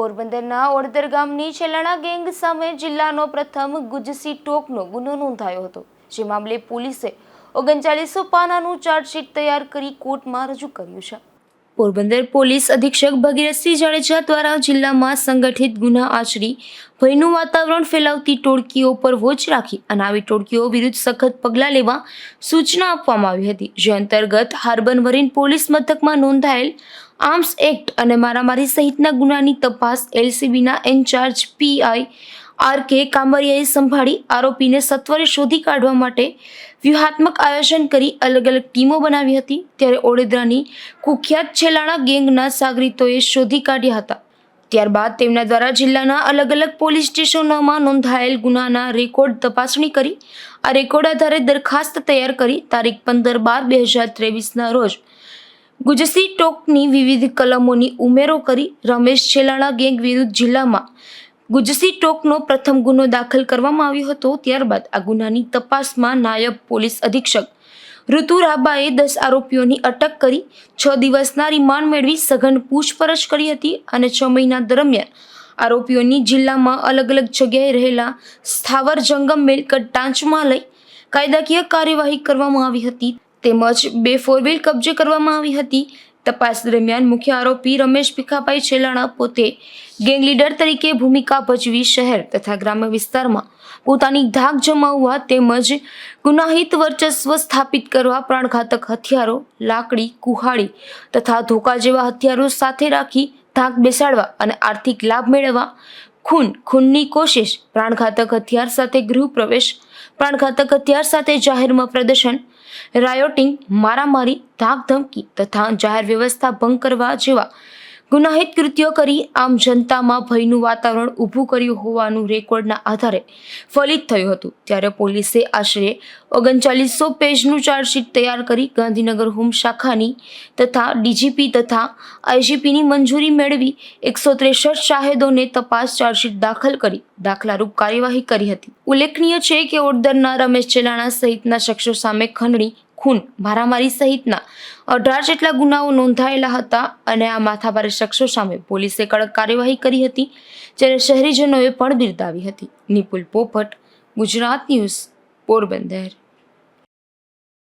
પોરબંદરના ઓડદર ગામની છેલાણા ગેંગ સામે જિલ્લાનો પ્રથમ ગુજસી ટોકનો ગુનો નોંધાયો હતો. જે મામલે પોલીસે ઓગણચાલીસો પાનાનું ચાર્જશીટ તૈયાર કરી કોર્ટમાં રજૂ કર્યું છે. પોરબંદર પોલીસ અધિક્ષક ભગીરથસિંહ જાડેજા દ્વારા જિલ્લામાં સંગઠિત ગુના આચરી, ભયનું વાતાવરણ ફેલાવતી ટોળકીઓ પર વોચ રાખી અને આવી ટોળકીઓ વિરુદ્ધ સખત પગલાં લેવા સૂચના આપવામાં આવી હતી. જે અંતર્ગત હાર્બન વરીન પોલીસ મથકમાં નોંધાયેલ આર્મ્સ એક્ટ અને મારામારી સહિતના ગુનાની તપાસ એલસીબીના ઇન્ચાર્જ પીઆઈ આર કે કામરિયાએ સંભાળી આરોપીને સત્વરે શોધી કાઢવા માટે વ્યૂહાત્મક આયોજન કરી અલગ અલગ ટીમો બનાવી હતી. ત્યારે ઓડેદરાની કુખ્યાત છેલાણા ગેંગના સાગરીતોએ શોધી કાઢ્યા હતા. ત્યારબાદ તેમના દ્વારા જિલ્લાના અલગ અલગ પોલીસ સ્ટેશનોમાં નોંધાયેલ ગુનાના રેકોર્ડ તપાસણી કરી, આ રેકોર્ડ આધારે દરખાસ્ત તૈયાર કરી તારીખ પંદર બાર બે હજાર ત્રેવીસના રોજ ગુજસી ટોકની વિવિધ કલમોની ઉમેરો કરી રમેશ છેલાણા ગેંગ વિરુદ્ધ જિલ્લામાં ગુજસી ટોકનો પ્રથમ ગુનો દાખલ કરવામાં આવ્યો હતો. ત્યારબાદ આ ગુનાની તપાસમાં નાયબ પોલીસ અધિક્ષક ઋતુ રાબાએ દસ આરોપીઓની અટક કરી, છ દિવસના રિમાન્ડ મેળવી, સઘન પૂછપરછ કરી હતી અને છ મહિના દરમિયાન આરોપીઓની જિલ્લામાં અલગ અલગ જગ્યાએ રહેલા સ્થાવર જંગમ મિલકત ટાંચમાં લઈ કાયદાકીય કાર્યવાહી કરવામાં આવી હતી. તેમજ બે ફોર વ્હીલ કબજે કરવામાં આવી હતી. તપાસ દરમિયાન મુખ્ય આરોપી રમેશ ભીખાભાઈ છેલાણા પોતે ગેંગ લીડર તરીકે ભૂમિકા ભજવી શહેર તથા ગ્રામ્ય વિસ્તારમાં પોતાની ધાક જમાવવા તેમજ ગુનાહિત વર્ચસ્વ સ્થાપિત કરવા પ્રાણઘાતક હથિયારો, લાકડી, કુહાડી તથા ધોકા જેવા હથિયારો સાથે રાખી ધાક બેસાડવા અને આર્થિક લાભ મેળવવા ખૂન, ખૂનની કોશિશ, પ્રાણઘાતક હથિયાર સાથે ગૃહ પ્રવેશ, પ્રાણઘાતક હથિયાર સાથે જાહેરમાં પ્રદર્શન, રાયોટિંગ, મારામારી ધાક ધમકી તથા જાહેર વ્યવસ્થા ભંગ કરવા જેવા ગુનાહિત કૃત્યો કરી આમ જનતામાં ભયનું વાતાવરણ ઊભું કર્યું હોવાનું રેકોર્ડના આધારે ફલિત થયું હતું. ત્યારે પોલીસે આશરે ઓગણચાલીસો પેજનું ચાર્જશીટ તૈયાર કરી ગાંધીનગર હોમ શાખાની તથા ડીજીપી તથા આઈજીપીની મંજૂરી મેળવી એકસો ત્રેસઠ શાહેદોને તપાસ ચાર્જશીટ દાખલ કરી દાખલારૂપ કાર્યવાહી કરી હતી. ઉલ્લેખનીય છે કે ઓડદરના રમેશ ચેલાણા સહિતના શખ્સો સામે ખંડણી ખૂન મારામારી સહિતના અઢાર જેટલા ગુનાઓ નોંધાયેલા હતા અને આ માથાભારે શખ્સો સામે પોલીસે કડક કાર્યવાહી કરી હતી, જ્યારે શહેરીજનોએ પણ બિરદાવી હતી. નિપુલ પોપટ, ગુજરાત ન્યૂઝ, પોરબંદર.